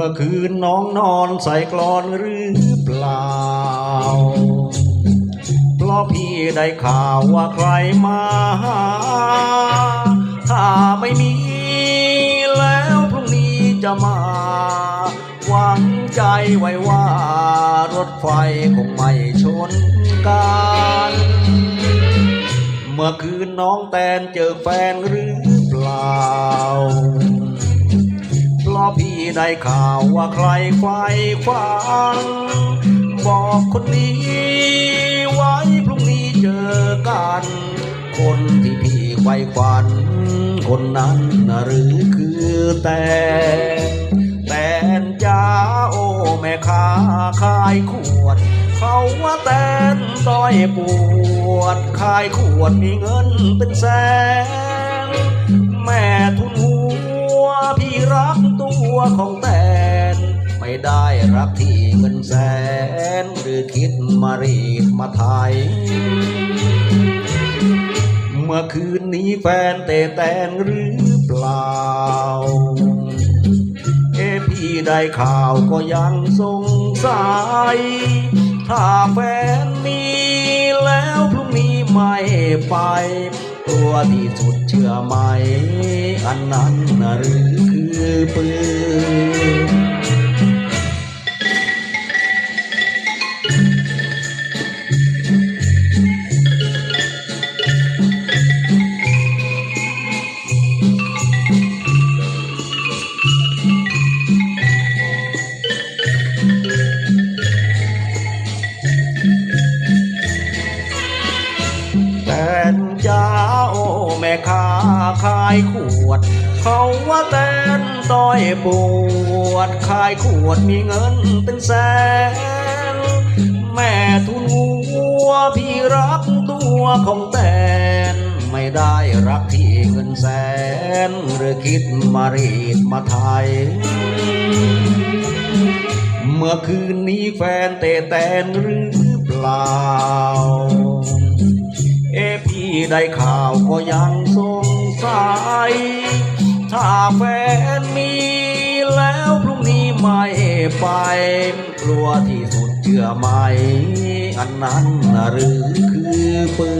มื่อคืนน้องนอนใส่กลอนหรือเปล่า เพราะพี่ได้ข่าวว่าใครมาหา ถ้าไม่มีแล้วพรุ่งนี้จะมา หวังใจไว้ว่ารถไฟคงไม่ชนกันเมื่อคืนน้องแตนเจอแฟนหรือเปล่า ได้ข่าวว่าใครไฟฟังบอกคนนี้ ไว้พรุ่งนี้เจอกัน คนที่พี่ไฟฝันคนนั้นนะหรือคือแต่แตนจ้าโอ้แม่ค้าขายขวด เขาว่าแตนต้อยปวด ขายขวดมีเงินเป็นแสนแม่ทุนหัวพี่รักตัวของ รักที่เงินแสน หรือคิดมารีดมาไทย เมื่อคืนนี้แฟนเตะแตนหรือเปล่า เอพี่ได้ข่าวก็ยังสงสัย ถ้าแฟนมีแล้วพรุ่งนี้ไม่ไป ตัวที่สุดเชื่อไหม อันนั้นหรือคือปืน ขายขวด เขาว่าแตนต้อยปวด ขายขวดมีเงินเป็นแสน แม่ทุนหัวพี่รักตัวของแตน ไม่ได้รักที่เงินแสน หรือคิดมารีดมาไทยเมื่อคืนนี้แฟนเตะแตนหรือเปล่า เอพี่ได้ข่าวก็ยังส ใส ถ้าแฟนมีแล้วพรุ่งนี้ไม่ไป กลัวที่สุดเชื่อไหม อันนั้นหรือคือปื